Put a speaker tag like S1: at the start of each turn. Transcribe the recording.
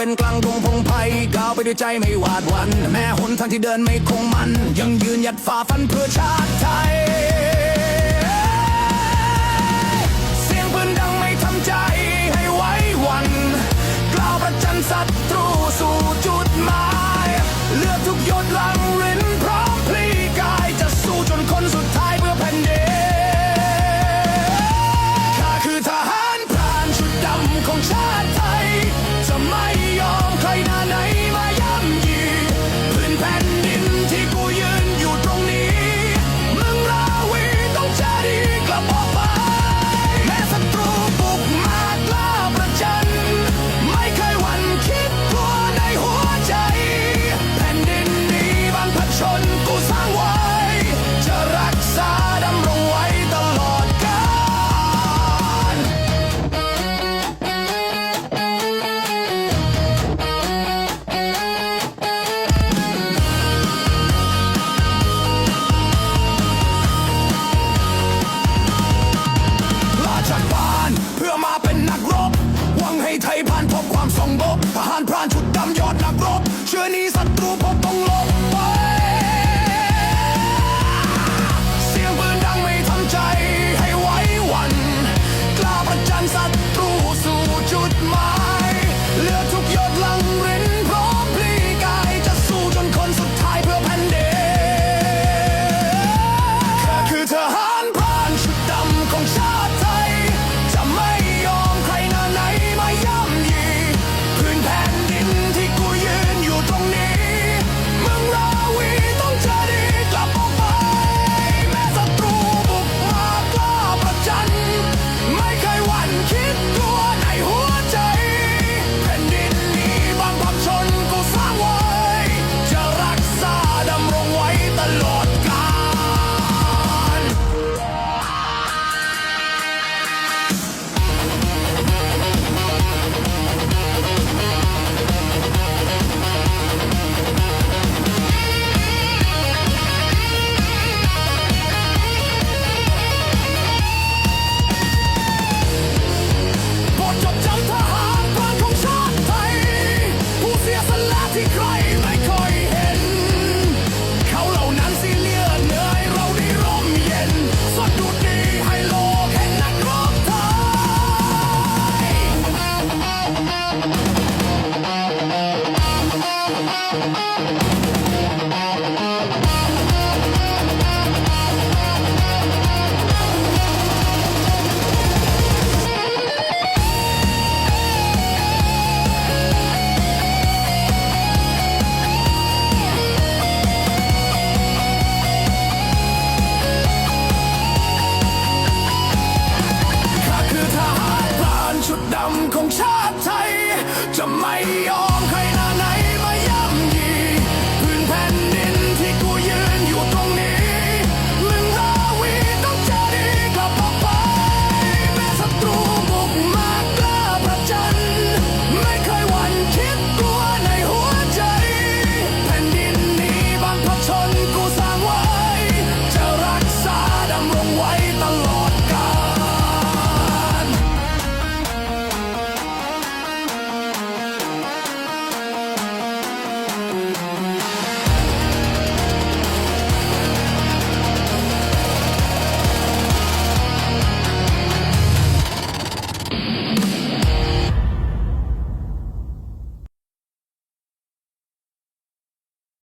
S1: เวนกลางดงพงไพ่ก้าวไปด้วยใจไม่หวาดหวันแม้หนทางที่เดินไม่คงมัน ยังยืนหยัดฝ่าฟันเพื่อชาติไทย เสียงปืนดังไม่ทำใจให้ไว้วัน กล่าวประจันศัตรูสู่จุดหมาย เลือดทุกหยดลังรินพร้อมพลีกายจะสู้จนคนสุดท้ายเพื่อแผ่นดินข้าคือทหารพรานชุดดำของชาติ